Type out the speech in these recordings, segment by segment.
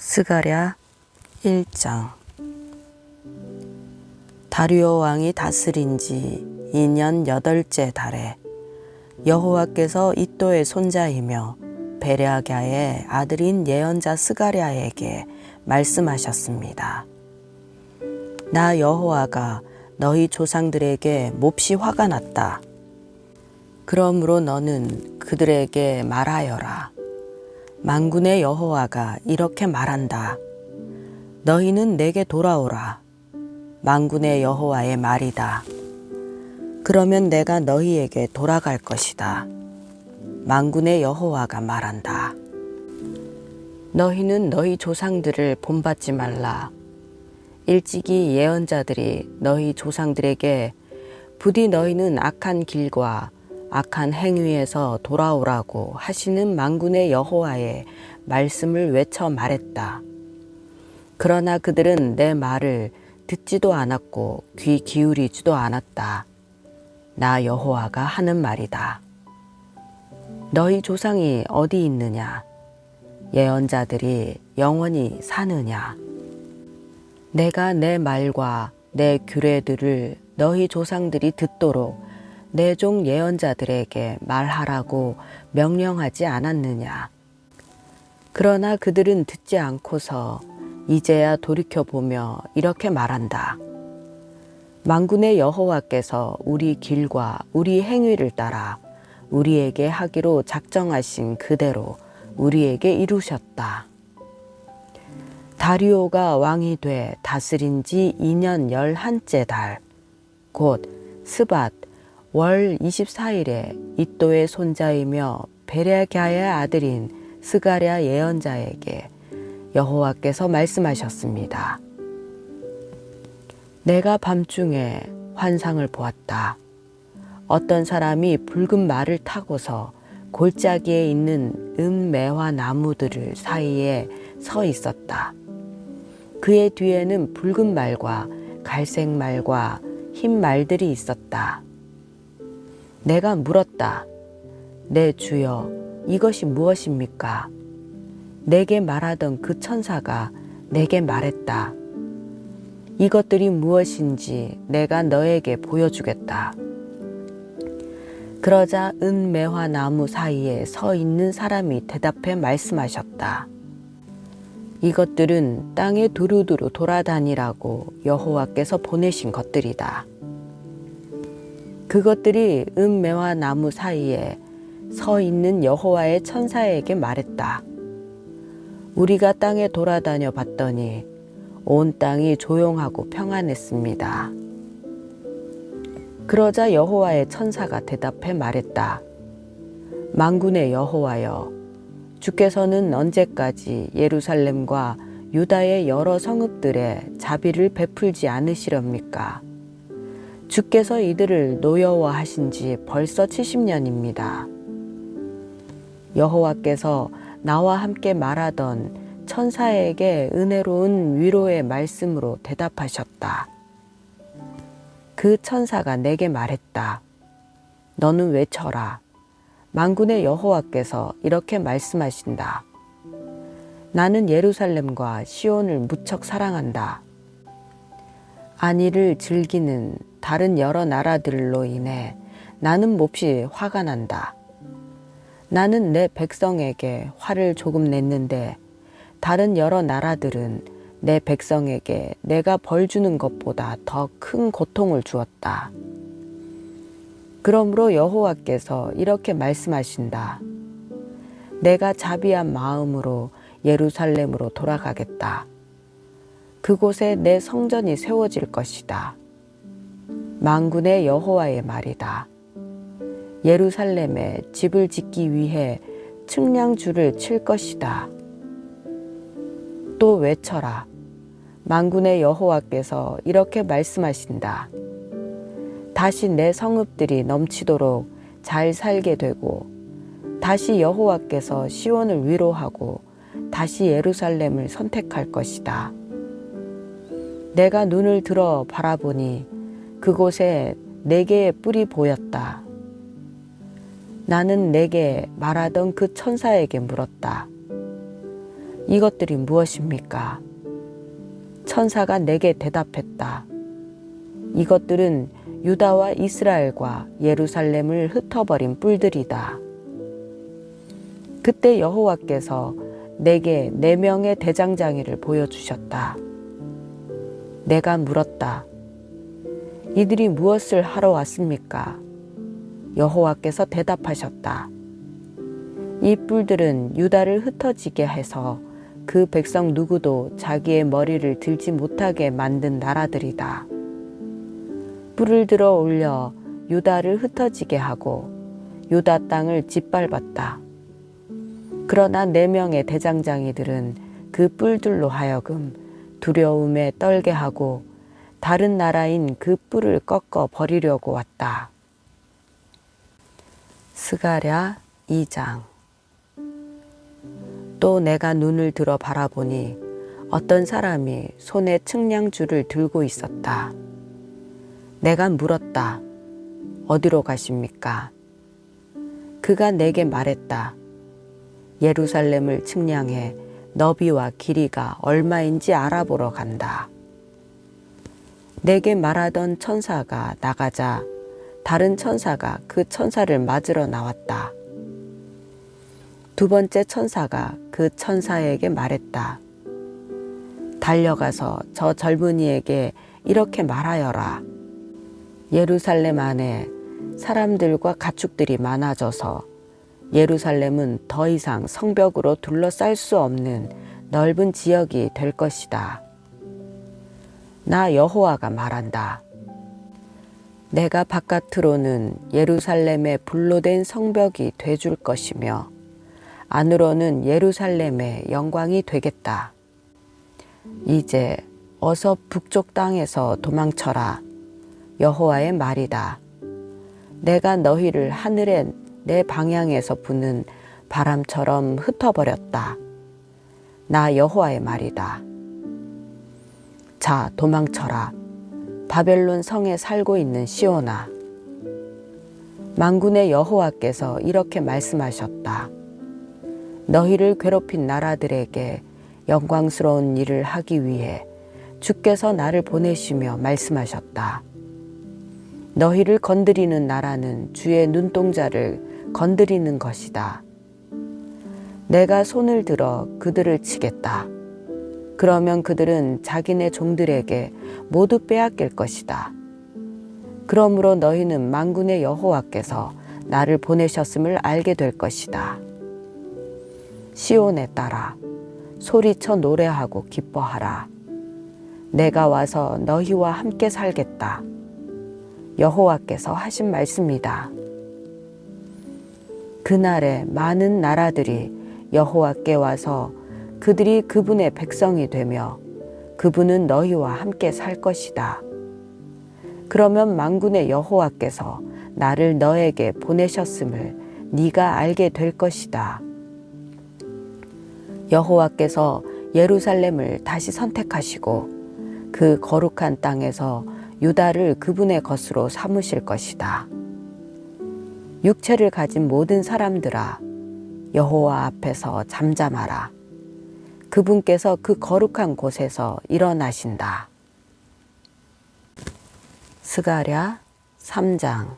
스가랴 1장 다리오 왕이 다스린 지 2년 여덟째 달에 여호와께서 이또의 손자이며 베랴갸의 아들인 예언자 스가랴에게 말씀하셨습니다. 나 여호와가 너희 조상들에게 몹시 화가 났다. 그러므로 너는 그들에게 말하여라. 만군의 여호와가 이렇게 말한다. 너희는 내게 돌아오라. 만군의 여호와의 말이다. 그러면 내가 너희에게 돌아갈 것이다. 만군의 여호와가 말한다. 너희는 너희 조상들을 본받지 말라. 일찍이 예언자들이 너희 조상들에게 부디 너희는 악한 길과 악한 행위에서 돌아오라고 하시는 만군의 여호와의 말씀을 외쳐 말했다. 그러나 그들은 내 말을 듣지도 않았고 귀 기울이지도 않았다. 나 여호와가 하는 말이다. 너희 조상이 어디 있느냐? 예언자들이 영원히 사느냐? 내가 내 말과 내 규례들을 너희 조상들이 듣도록 내종 예언자들에게 말하라고 명령하지 않았느냐? 그러나 그들은 듣지 않고서 이제야 돌이켜 보며 이렇게 말한다. 만군의 여호와께서 우리 길과 우리 행위를 따라 우리에게 하기로 작정하신 그대로 우리에게 이루셨다. 다리오가 왕이 돼 다스린 지 2년 열한째 달, 곧 스밧 월 24일에 이또의 손자이며 베레갸의 아들인 스가랴 예언자에게 여호와께서 말씀하셨습니다. 내가 밤중에 환상을 보았다. 어떤 사람이 붉은 말을 타고서 골짜기에 있는 은매화 나무들을 사이에 서 있었다. 그의 뒤에는 붉은 말과 갈색 말과 흰 말들이 있었다. 내가 물었다. 내 주여, 이것이 무엇입니까? 내게 말하던 그 천사가 내게 말했다. 이것들이 무엇인지 내가 너에게 보여주겠다. 그러자 은매화 나무 사이에 서 있는 사람이 대답해 말씀하셨다. 이것들은 땅에 두루두루 돌아다니라고 여호와께서 보내신 것들이다. 그것들이 은매화 나무 사이에 서 있는 여호와의 천사에게 말했다. 우리가 땅에 돌아다녀 봤더니 온 땅이 조용하고 평안했습니다. 그러자 여호와의 천사가 대답해 말했다. 만군의 여호와여, 주께서는 언제까지 예루살렘과 유다의 여러 성읍들에 자비를 베풀지 않으시렵니까? 주께서 이들을 노여워하신 지 벌써 70년입니다. 여호와께서 나와 함께 말하던 천사에게 은혜로운 위로의 말씀으로 대답하셨다. 그 천사가 내게 말했다. 너는 외쳐라. 만군의 여호와께서 이렇게 말씀하신다. 나는 예루살렘과 시온을 무척 사랑한다. 안위를 즐기는 다른 여러 나라들로 인해 나는 몹시 화가 난다. 나는 내 백성에게 화를 조금 냈는데 다른 여러 나라들은 내 백성에게 내가 벌 주는 것보다 더 큰 고통을 주었다. 그러므로 여호와께서 이렇게 말씀하신다. 내가 자비한 마음으로 예루살렘으로 돌아가겠다. 그곳에 내 성전이 세워질 것이다. 만군의 여호와의 말이다. 예루살렘에 집을 짓기 위해 측량줄을 칠 것이다. 또 외쳐라. 만군의 여호와께서 이렇게 말씀하신다. 다시 내 성읍들이 넘치도록 잘 살게 되고 다시 여호와께서 시온을 위로하고 다시 예루살렘을 선택할 것이다. 내가 눈을 들어 바라보니 그곳에 네 개의 뿔이 보였다. 나는 내게 말하던 그 천사에게 물었다. 이것들이 무엇입니까? 천사가 내게 대답했다. 이것들은 유다와 이스라엘과 예루살렘을 흩어버린 뿔들이다. 그때 여호와께서 내게 네 명의 대장장이를 보여주셨다. 내가 물었다. 이들이 무엇을 하러 왔습니까? 여호와께서 대답하셨다. 이 뿔들은 유다를 흩어지게 해서 그 백성 누구도 자기의 머리를 들지 못하게 만든 나라들이다. 뿔을 들어 올려 유다를 흩어지게 하고 유다 땅을 짓밟았다. 그러나 네 명의 대장장이들은 그 뿔들로 하여금 두려움에 떨게 하고 다른 나라인 그 뿔을 꺾어 버리려고 왔다. 스가랴 2장 또 내가 눈을 들어 바라보니 어떤 사람이 손에 측량줄을 들고 있었다. 내가 물었다. 어디로 가십니까? 그가 내게 말했다. 예루살렘을 측량해 너비와 길이가 얼마인지 알아보러 간다. 내게 말하던 천사가 나가자 다른 천사가 그 천사를 맞으러 나왔다. 두 번째 천사가 그 천사에게 말했다. 달려가서 저 젊은이에게 이렇게 말하여라. 예루살렘 안에 사람들과 가축들이 많아져서 예루살렘은 더 이상 성벽으로 둘러쌀 수 없는 넓은 지역이 될 것이다. 나 여호와가 말한다. 내가 바깥으로는 예루살렘의 불로 된 성벽이 돼줄 것이며 안으로는 예루살렘의 영광이 되겠다. 이제 어서 북쪽 땅에서 도망쳐라. 여호와의 말이다. 내가 너희를 하늘에 내 방향에서 부는 바람처럼 흩어버렸다. 나 여호와의 말이다. 자, 도망쳐라. 바벨론 성에 살고 있는 시오나. 만군의 여호와께서 이렇게 말씀하셨다. 너희를 괴롭힌 나라들에게 영광스러운 일을 하기 위해 주께서 나를 보내시며 말씀하셨다. 너희를 건드리는 나라는 주의 눈동자를 건드리는 것이다. 내가 손을 들어 그들을 치겠다. 그러면 그들은 자기네 종들에게 모두 빼앗길 것이다. 그러므로 너희는 만군의 여호와께서 나를 보내셨음을 알게 될 것이다. 시온에 따라 소리쳐 노래하고 기뻐하라. 내가 와서 너희와 함께 살겠다. 여호와께서 하신 말씀이다. 그날에 많은 나라들이 여호와께 와서 그들이 그분의 백성이 되며 그분은 너희와 함께 살 것이다. 그러면 만군의 여호와께서 나를 너에게 보내셨음을 네가 알게 될 것이다. 여호와께서 예루살렘을 다시 선택하시고 그 거룩한 땅에서 유다를 그분의 것으로 삼으실 것이다. 육체를 가진 모든 사람들아 여호와 앞에서 잠잠하라. 그분께서 그 거룩한 곳에서 일어나신다. 스가랴 3장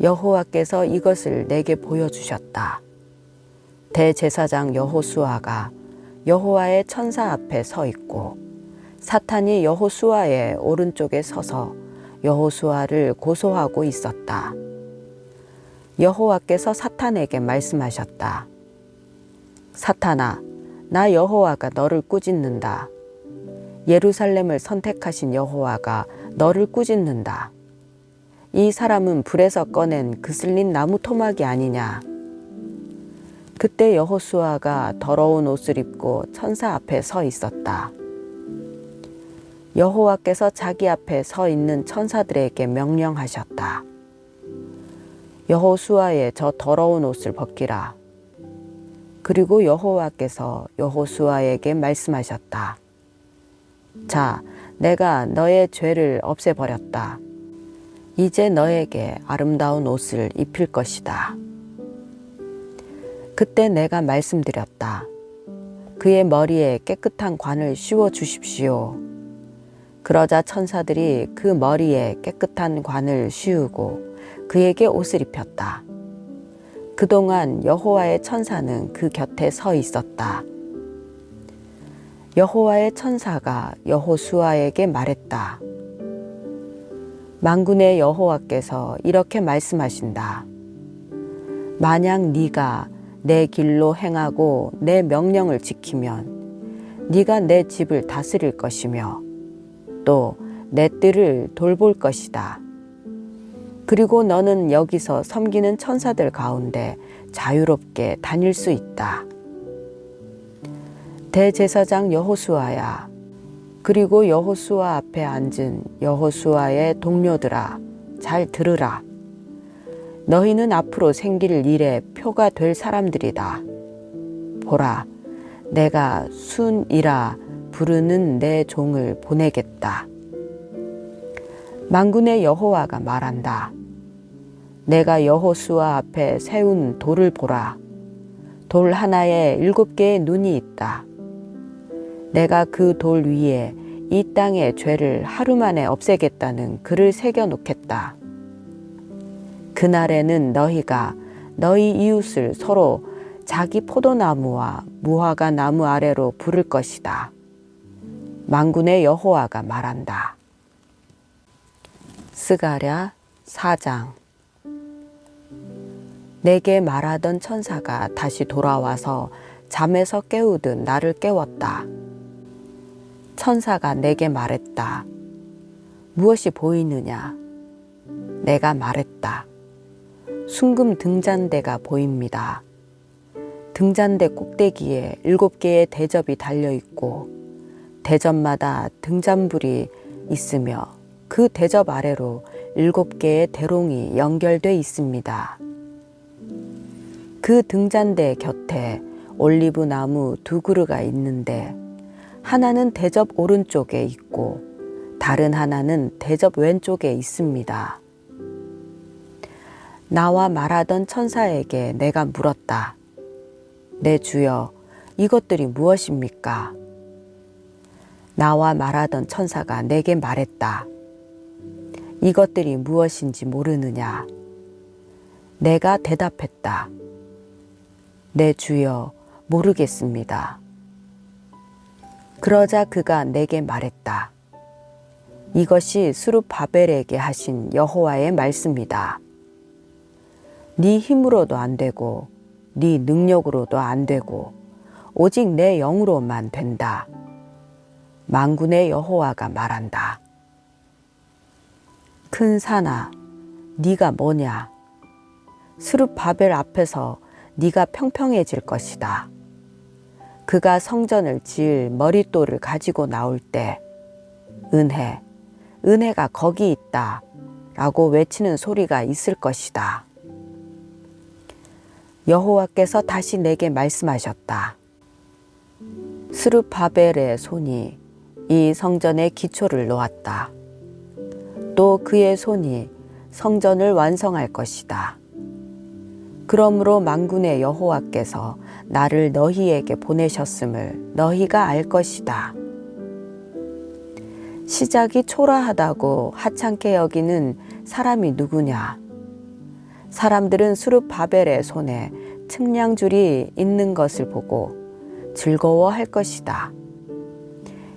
여호와께서 이것을 내게 보여주셨다. 대제사장 여호수아가 여호와의 천사 앞에 서 있고 사탄이 여호수아의 오른쪽에 서서 여호수아를 고소하고 있었다. 여호와께서 사탄에게 말씀하셨다. 사탄아, 나 여호와가 너를 꾸짖는다. 예루살렘을 선택하신 여호와가 너를 꾸짖는다. 이 사람은 불에서 꺼낸 그슬린 나무 토막이 아니냐. 그때 여호수아가 더러운 옷을 입고 천사 앞에 서 있었다. 여호와께서 자기 앞에 서 있는 천사들에게 명령하셨다. 여호수아의 저 더러운 옷을 벗기라. 그리고 여호와께서 여호수아에게 말씀하셨다. 자, 내가 너의 죄를 없애버렸다. 이제 너에게 아름다운 옷을 입힐 것이다. 그때 내가 말씀드렸다. 그의 머리에 깨끗한 관을 씌워 주십시오. 그러자 천사들이 그 머리에 깨끗한 관을 씌우고 그에게 옷을 입혔다. 그동안 여호와의 천사는 그 곁에 서 있었다. 여호와의 천사가 여호수아에게 말했다. 만군의 여호와께서 이렇게 말씀하신다. 만약 네가 내 길로 행하고 내 명령을 지키면 네가 내 집을 다스릴 것이며 또 내 뜰을 돌볼 것이다. 그리고 너는 여기서 섬기는 천사들 가운데 자유롭게 다닐 수 있다. 대제사장 여호수아야 그리고 여호수아 앞에 앉은 여호수아의 동료들아 잘 들으라. 너희는 앞으로 생길 일에 표가 될 사람들이다. 보라 내가 순이라 부르는 내 종을 보내겠다. 만군의 여호와가 말한다 내가 여호수아 앞에 세운 돌을 보라 돌 하나에 일곱 개의 눈이 있다 내가 그 돌 위에 이 땅의 죄를 하루 만에 없애겠다는 글을 새겨 놓겠다. 그날에는 너희가 너희 이웃을 서로 자기 포도나무와 무화과 나무 아래로 부를 것이다. 만군의 여호와가 말한다. 스가랴 4장 내게 말하던 천사가 다시 돌아와서 잠에서 깨우듯 나를 깨웠다. 천사가 내게 말했다. 무엇이 보이느냐? 내가 말했다. 순금 등잔대가 보입니다. 등잔대 꼭대기에 일곱 개의 대접이 달려 있고 대접마다 등잔불이 있으며 그 대접 아래로 일곱 개의 대롱이 연결돼 있습니다. 그 등잔대 곁에 올리브 나무 두 그루가 있는데 하나는 대접 오른쪽에 있고 다른 하나는 대접 왼쪽에 있습니다. 나와 말하던 천사에게 내가 물었다. 내 주여, 이것들이 무엇입니까? 나와 말하던 천사가 내게 말했다. 이것들이 무엇인지 모르느냐? 내가 대답했다. 내 주여, 모르겠습니다. 그러자 그가 내게 말했다. 이것이 수룹 바벨에게 하신 여호와의 말씀이다. 네 힘으로도 안 되고 네 능력으로도 안 되고 오직 내 영으로만 된다. 만군의 여호와가 말한다. 큰 산아, 네가 뭐냐? 수룹 바벨 앞에서 네가 평평해질 것이다. 그가 성전을 지을 머릿돌을 가지고 나올 때 은혜, 은혜가 거기 있다 라고 외치는 소리가 있을 것이다. 여호와께서 다시 내게 말씀하셨다. 스루바벨의 손이 이 성전의 기초를 놓았다. 또 그의 손이 성전을 완성할 것이다. 그러므로 만군의 여호와께서 나를 너희에게 보내셨음을 너희가 알 것이다. 시작이 초라하다고 하찮게 여기는 사람이 누구냐? 사람들은 수룹 바벨의 손에 측량줄이 있는 것을 보고 즐거워할 것이다.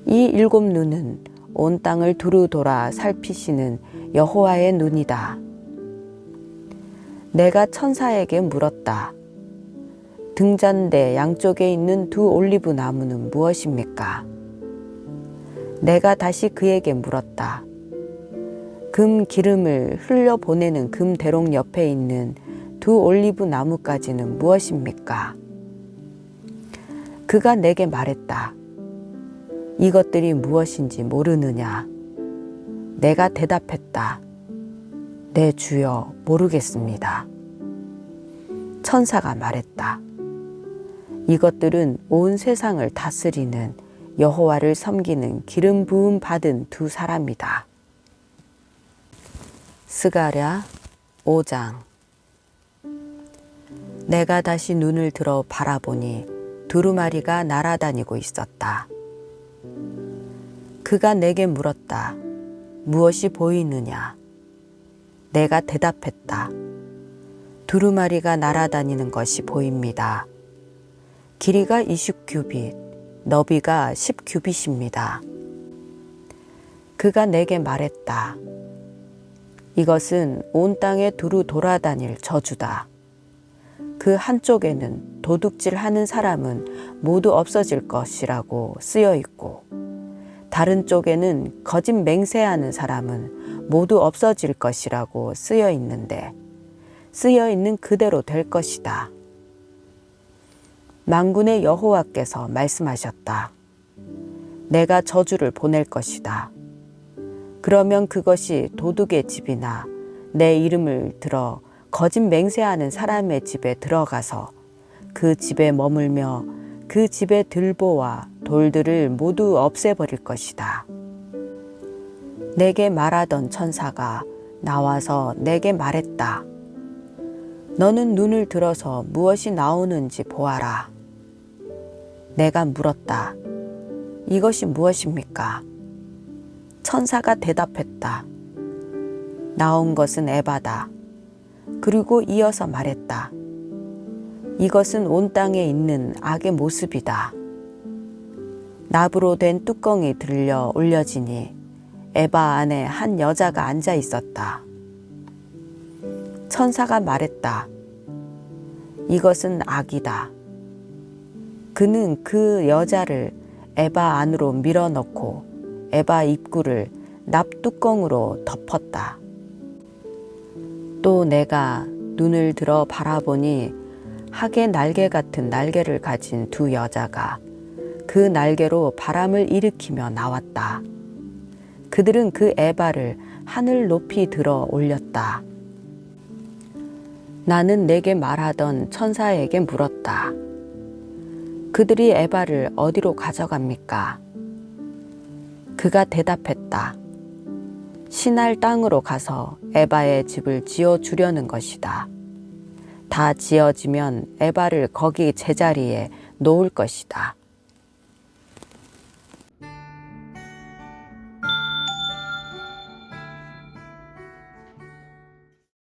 이 일곱 눈은 온 땅을 두루 돌아 살피시는 여호와의 눈이다. 내가 천사에게 물었다. 등잔대 양쪽에 있는 두 올리브 나무는 무엇입니까? 내가 다시 그에게 물었다. 금 기름을 흘려 보내는 금 대롱 옆에 있는 두 올리브 나무까지는 무엇입니까? 그가 내게 말했다. 이것들이 무엇인지 모르느냐? 내가 대답했다. 내 주여 모르겠습니다. 천사가 말했다. 이것들은 온 세상을 다스리는 여호와를 섬기는 기름 부음 받은 두 사람이다. 스가랴 5장 내가 다시 눈을 들어 바라보니 두루마리가 날아다니고 있었다. 그가 내게 물었다. 무엇이 보이느냐? 내가 대답했다. 두루마리가 날아다니는 것이 보입니다. 길이가 20규빗, 너비가 10규빗입니다. 그가 내게 말했다. 이것은 온 땅에 두루 돌아다닐 저주다. 그 한쪽에는 도둑질 하는 사람은 모두 없어질 것이라고 쓰여 있고, 다른 쪽에는 거짓 맹세하는 사람은 모두 없어질 것이라고 쓰여 있는데, 쓰여 있는 그대로 될 것이다. 만군의 여호와께서 말씀하셨다. 내가 저주를 보낼 것이다. 그러면 그것이 도둑의 집이나 내 이름을 들어 거짓 맹세하는 사람의 집에 들어가서 그 집에 머물며 그 집의 들보와 돌들을 모두 없애버릴 것이다. 내게 말하던 천사가 나와서 내게 말했다. 너는 눈을 들어서 무엇이 나오는지 보아라. 내가 물었다. 이것이 무엇입니까? 천사가 대답했다. 나온 것은 에바다. 그리고 이어서 말했다. 이것은 온 땅에 있는 악의 모습이다. 나부로 된 뚜껑이 들려 올려지니 에바 안에 한 여자가 앉아 있었다. 천사가 말했다. 이것은 악이다. 그는 그 여자를 에바 안으로 밀어 넣고 에바 입구를 납뚜껑으로 덮었다. 또 내가 눈을 들어 바라보니 학의 날개 같은 날개를 가진 두 여자가 그 날개로 바람을 일으키며 나왔다. 그들은 그 에바를 하늘 높이 들어 올렸다. 나는 내게 말하던 천사에게 물었다. 그들이 에바를 어디로 가져갑니까? 그가 대답했다. 신할 땅으로 가서 에바의 집을 지어 주려는 것이다. 다 지어지면 에바를 거기 제자리에 놓을 것이다.